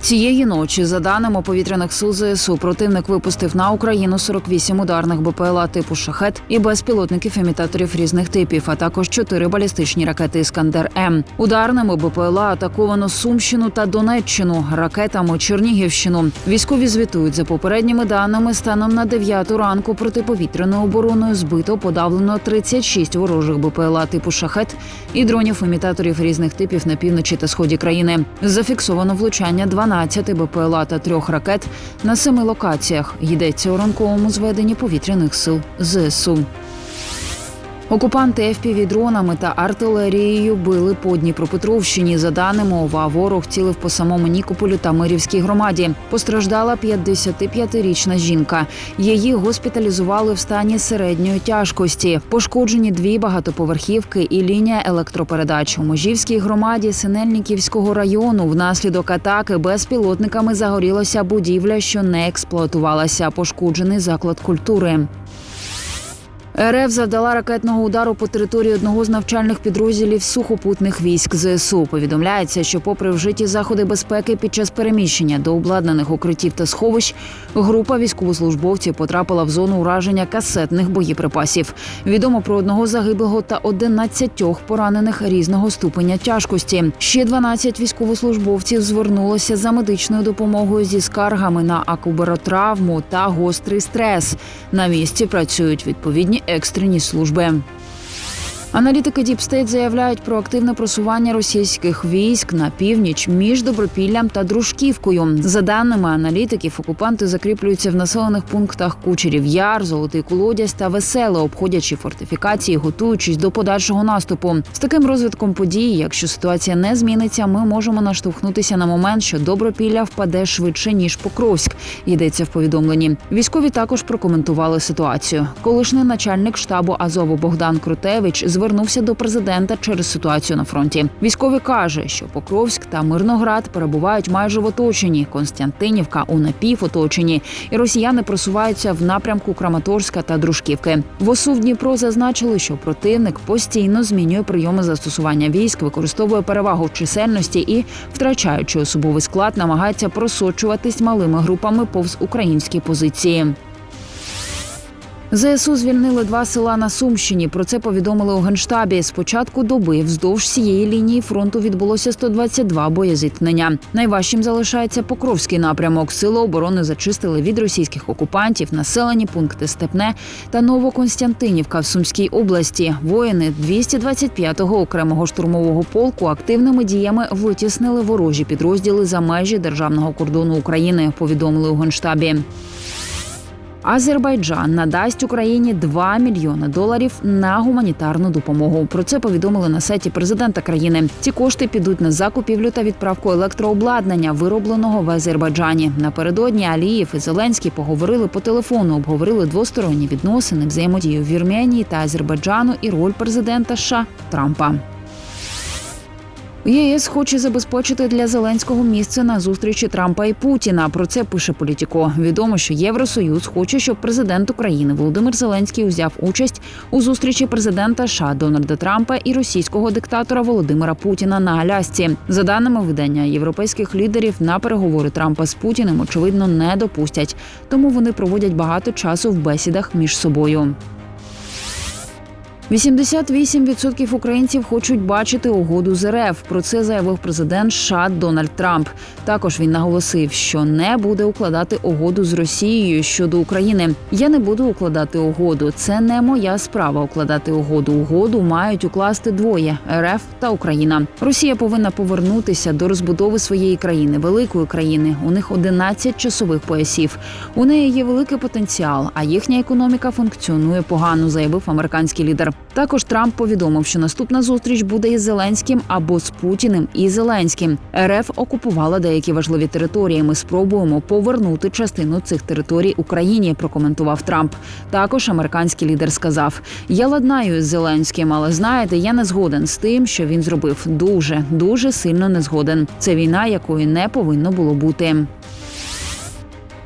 Цієї ночі, за даними повітряних сил ЗСУ, противник випустив на Україну 48 ударних БПЛА типу шахет і безпілотників імітаторів різних типів, а також 4 балістичні ракети Іскандер М. Ударними БПЛА атаковано Сумщину та Донеччину, ракетами Чернігівщину. Військові звітують за попередніми даними. Станом на 9 ранку протиповітряною обороною збито подавлено 36 ворожих БПЛА типу шахет і дронів імітаторів різних типів на півночі та сході країни. Зафіксовано влучання 12 БПЛА та трьох ракет на семи локаціях. Йдеться у ранковому зведенні повітряних сил ЗСУ. Окупанти fpv дронами та артилерією били по Дніпропетровщині. За даними ОВА, ворог цілив по самому Нікополю та Мирівській громаді. Постраждала 55-річна жінка. Її госпіталізували в стані середньої тяжкості. Пошкоджені дві багатоповерхівки і лінія електропередач у Можівській громаді Синельниківського району. Внаслідок атаки безпілотниками загорілася будівля, що не експлуатувалася. Пошкоджений заклад культури. РФ завдала ракетного удару по території одного з навчальних підрозділів сухопутних військ ЗСУ. Повідомляється, що, попри вжиті заходи безпеки під час переміщення до обладнаних укриттів та сховищ, група військовослужбовців потрапила в зону ураження касетних боєприпасів. Відомо про одного загиблого та 11 поранених різного ступеня тяжкості. Ще 12 військовослужбовців звернулося за медичною допомогою зі скаргами на акубаротравму та гострий стрес. На місці працюють відповідні екстрені служби. Аналітики Діпстейт заявляють про активне просування російських військ на північ між Добропіллям та Дружківкою. За даними аналітиків, окупанти закріплюються в населених пунктах Кучерів Яр, Золотий Колодязь та Веселе, обходячи фортифікації, готуючись до подальшого наступу. З таким розвитком подій, якщо ситуація не зміниться, ми можемо наштовхнутися на момент, що Добропілля впаде швидше ніж Покровськ. Йдеться в повідомленні. Військові також прокоментували ситуацію. Колишній начальник штабу Азову Богдан Крутевич звернувся до президента через ситуацію на фронті. Військовий каже, що Покровськ та Мирноград перебувають майже в оточенні. Константинівка у напівоточенні, і росіяни просуваються в напрямку Краматорська та Дружківки. В ОСУ в Дніпро зазначили, що противник постійно змінює прийоми застосування військ, використовує перевагу чисельності і, втрачаючи особовий склад, намагається просочуватись малими групами повз українські позиції. ЗСУ звільнили два села на Сумщині. Про це повідомили у генштабі. З початку доби вздовж цієї лінії фронту відбулося 122 боєзіткнення. Найважчим залишається Покровський напрямок. Сили оборони зачистили від російських окупантів населені пункти Степне та Новоконстантинівка в Сумській області. Воїни 225-го окремого штурмового полку активними діями витіснили ворожі підрозділи за межі державного кордону України. Повідомили у генштабі. Азербайджан надасть Україні 2 мільйони доларів на гуманітарну допомогу. Про це повідомили на сайті президента країни. Ці кошти підуть на закупівлю та відправку електрообладнання, виробленого в Азербайджані. Напередодні Алієв і Зеленський поговорили по телефону, обговорили двосторонні відносини, взаємодію Вірменії та Азербайджану і роль президента США Трампа. ЄС хоче забезпечити для Зеленського місце на зустрічі Трампа і Путіна. Про це пише Політіко. Відомо, що Євросоюз хоче, щоб президент України Володимир Зеленський узяв участь у зустрічі президента США Дональда Трампа і російського диктатора Володимира Путіна на Алясці. За даними видання європейських лідерів, на переговори Трампа з Путіним очевидно не допустять, тому вони проводять багато часу в бесідах між собою. 88% українців хочуть бачити угоду з РФ. Про це заявив президент США Дональд Трамп. Також він наголосив, що не буде укладати угоду з Росією щодо України. Я не буду укладати угоду. Це не моя справа укладати угоду. Угоду мають укласти двоє РФ та Україна. Росія повинна повернутися до розбудови своєї країни, великої країни. У них 11 часових поясів. У неї є великий потенціал, а їхня економіка функціонує погано, заявив американський лідер. Також Трамп повідомив, що наступна зустріч буде із Зеленським або з Путіним і Зеленським. РФ окупувала деякі важливі території. Ми спробуємо повернути частину цих територій Україні. Прокоментував Трамп. Також американський лідер сказав: Я ладнаю з Зеленським, але знаєте, я не згоден з тим, що він зробив. Дуже дуже сильно не згоден. Це війна, якої не повинно було бути.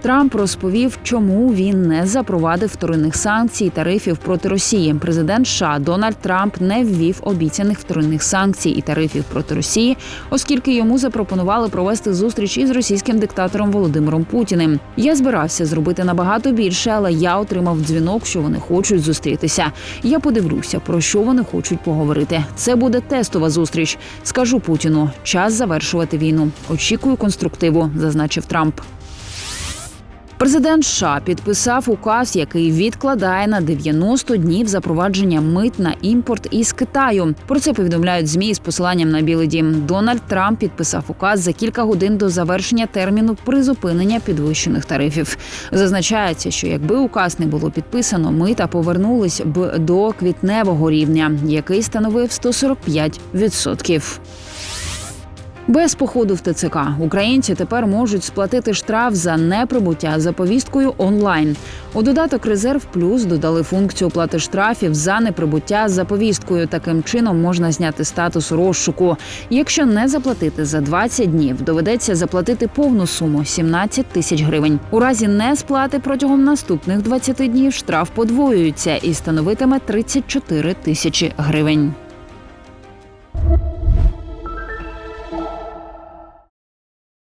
Трамп розповів, чому він не запровадив вторинних санкцій і тарифів проти Росії. Президент США Дональд Трамп не ввів обіцяних вторинних санкцій і тарифів проти Росії, оскільки йому запропонували провести зустріч із російським диктатором Володимиром Путіним. Я збирався зробити набагато більше, але я отримав дзвінок, що вони хочуть зустрітися. Я подивлюся, про що вони хочуть поговорити. Це буде тестова зустріч. Скажу Путіну, час завершувати війну. Очікую конструктиву, зазначив Трамп. Президент США підписав указ, який відкладає на 90 днів запровадження мит на імпорт із Китаю. Про це повідомляють змі з посиланням на Білий Дім. Дональд Трамп підписав указ за кілька годин до завершення терміну призупинення підвищених тарифів. Зазначається, що якби указ не було підписано, мита повернулись б до квітневого рівня, який становив 145%. Без походу в ТЦК українці тепер можуть сплатити штраф за неприбуття за повісткою онлайн. У додаток Резерв Плюс додали функцію оплати штрафів за неприбуття за повісткою. Таким чином можна зняти статус розшуку. Якщо не заплатити за 20 днів, доведеться заплатити повну суму 17 тисяч гривень. У разі несплати протягом наступних 20 днів штраф подвоюється і становитиме 34 тисячі гривень.